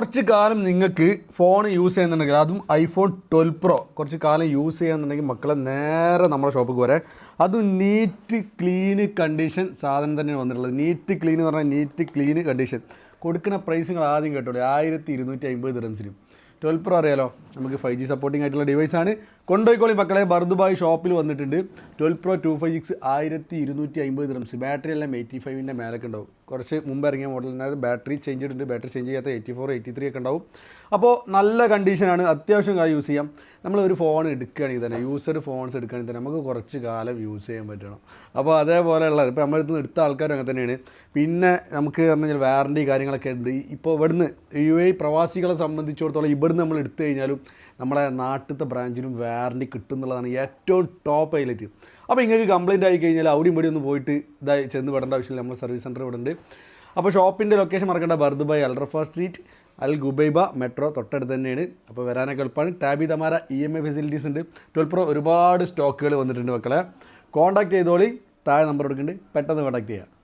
കുറച്ച് കാലം നിങ്ങൾക്ക് ഫോൺ യൂസ് ചെയ്യുന്നുണ്ടെങ്കിൽ അതും ഐഫോൺ ട്വൽവ് പ്രോ കുറച്ച് കാലം യൂസ് ചെയ്യുന്നുണ്ടെങ്കിൽ മക്കളെ നേരെ നമ്മുടെ ഷോപ്പിൽ വരെ. അതും നീറ്റ് ക്ലീന് കണ്ടീഷൻ സാധനം തന്നെയാണ് വന്നിട്ടുള്ളത്. നീറ്റ് ക്ലീൻ എന്ന് പറഞ്ഞാൽ നീറ്റ് ക്ലീന് കണ്ടീഷൻ കൊടുക്കുന്ന പ്രൈസ് നിങ്ങൾ ആദ്യം കേട്ടോളൂ. ആയിരത്തി ഇരുന്നൂറ്റി അമ്പത് ദിറംസിനും ട്വൽവ് പ്രോ അറിയാലോ? നമുക്ക് ഫൈവ് ജി സപ്പോർട്ടിംഗ് ആയിട്ടുള്ള ഡിവൈസാണ് കൊണ്ടുപോയിക്കോളി മക്കളെ. ബർദുബായ് ഷോപ്പിൽ വന്നിട്ടുണ്ട്. Twelve pro two five six ആയിരത്തി ഇരുന്നൂറ്റി അമ്പത് ദിറംസ് ബാറ്ററി എല്ലാം എയ്റ്റി ഫൈവിന്റെ മേലൊക്കെ ഉണ്ടാവും. കുറച്ച് മുമ്പ് ഇറങ്ങിയ മോഡലിനകത്ത് ബാറ്ററി ചേഞ്ച് ചെയ്തിട്ടുണ്ട്. ബാറ്ററി ചേഞ്ച് ചെയ്യാത്ത എയ്റ്റി ഫോർ എയ്റ്റി ത്രീ ഒക്കെ ഉണ്ടാവും. അപ്പോൾ നല്ല കണ്ടീഷനാണ് അത്യാവശ്യം കാര്യം യൂസ് ചെയ്യാം. നമ്മൾ ഒരു ഫോൺ എടുക്കുകയാണെങ്കിൽ തന്നെ യൂസർ ഫോൺസ് എടുക്കുകയാണെങ്കിൽ തന്നെ നമുക്ക് കുറച്ച് കാലം യൂസ് ചെയ്യാൻ പറ്റണം. അപ്പോൾ അതേപോലെയുള്ളത്. ഇപ്പോൾ നമ്മൾ അടുത്ത് നിന്ന് എടുത്ത ആൾക്കാരും അങ്ങനെ തന്നെയാണ്. പിന്നെ നമുക്ക് പറഞ്ഞു കഴിഞ്ഞാൽ വാറണ്ടി കാര്യങ്ങളൊക്കെ ഉണ്ട്. ഇപ്പോൾ ഇവിടുന്ന് യു എ പ്രവാസികളെ സംബന്ധിച്ചിടത്തോളം ഇവിടുന്ന് നമ്മൾ എടുത്തു കഴിഞ്ഞാലും നമ്മളെ നാട്ടിലത്തെ ബ്രാഞ്ചിനും വാറണ്ടി കിട്ടും എന്നുള്ളതാണ് ഏറ്റവും ടോപ്പ് ഹൈലൈറ്റ് അപ്പോൾ ഇങ്ങനെ കംപ്ലയിന്റ് ആയി കഴിഞ്ഞാൽ അവിടെയും ഇവിടെ ഒന്ന് പോയിട്ട് ഇതായി ചെന്ന് വിടേണ്ട ആവശ്യമില്ല. നമ്മൾ സർവീസ് സെന്റർ ഇവിടെ ഉണ്ട് അപ്പോൾ ഷോപ്പിന്റെ location മറക്കേണ്ട. Bur Dubai Al Rafa street Al Ghubaiba metro തൊട്ടടുത്ത് തന്നെയാണ്. അപ്പോൾ വരാനൊക്കെ എളുപ്പമാണ്. Tabby Tamara E M I facilities ഉണ്ട്. ട്വൽവ് പ്രോ ഒരുപാട് സ്റ്റോക്കുകൾ വന്നിട്ടുണ്ട് മക്കളെ. കോൺടാക്ട് ചെയ്തോളി. താഴെ നമ്പർ കൊടുക്കുന്നുണ്ട്. പെട്ടെന്ന് കോൺടാക്ട് ചെയ്യാം.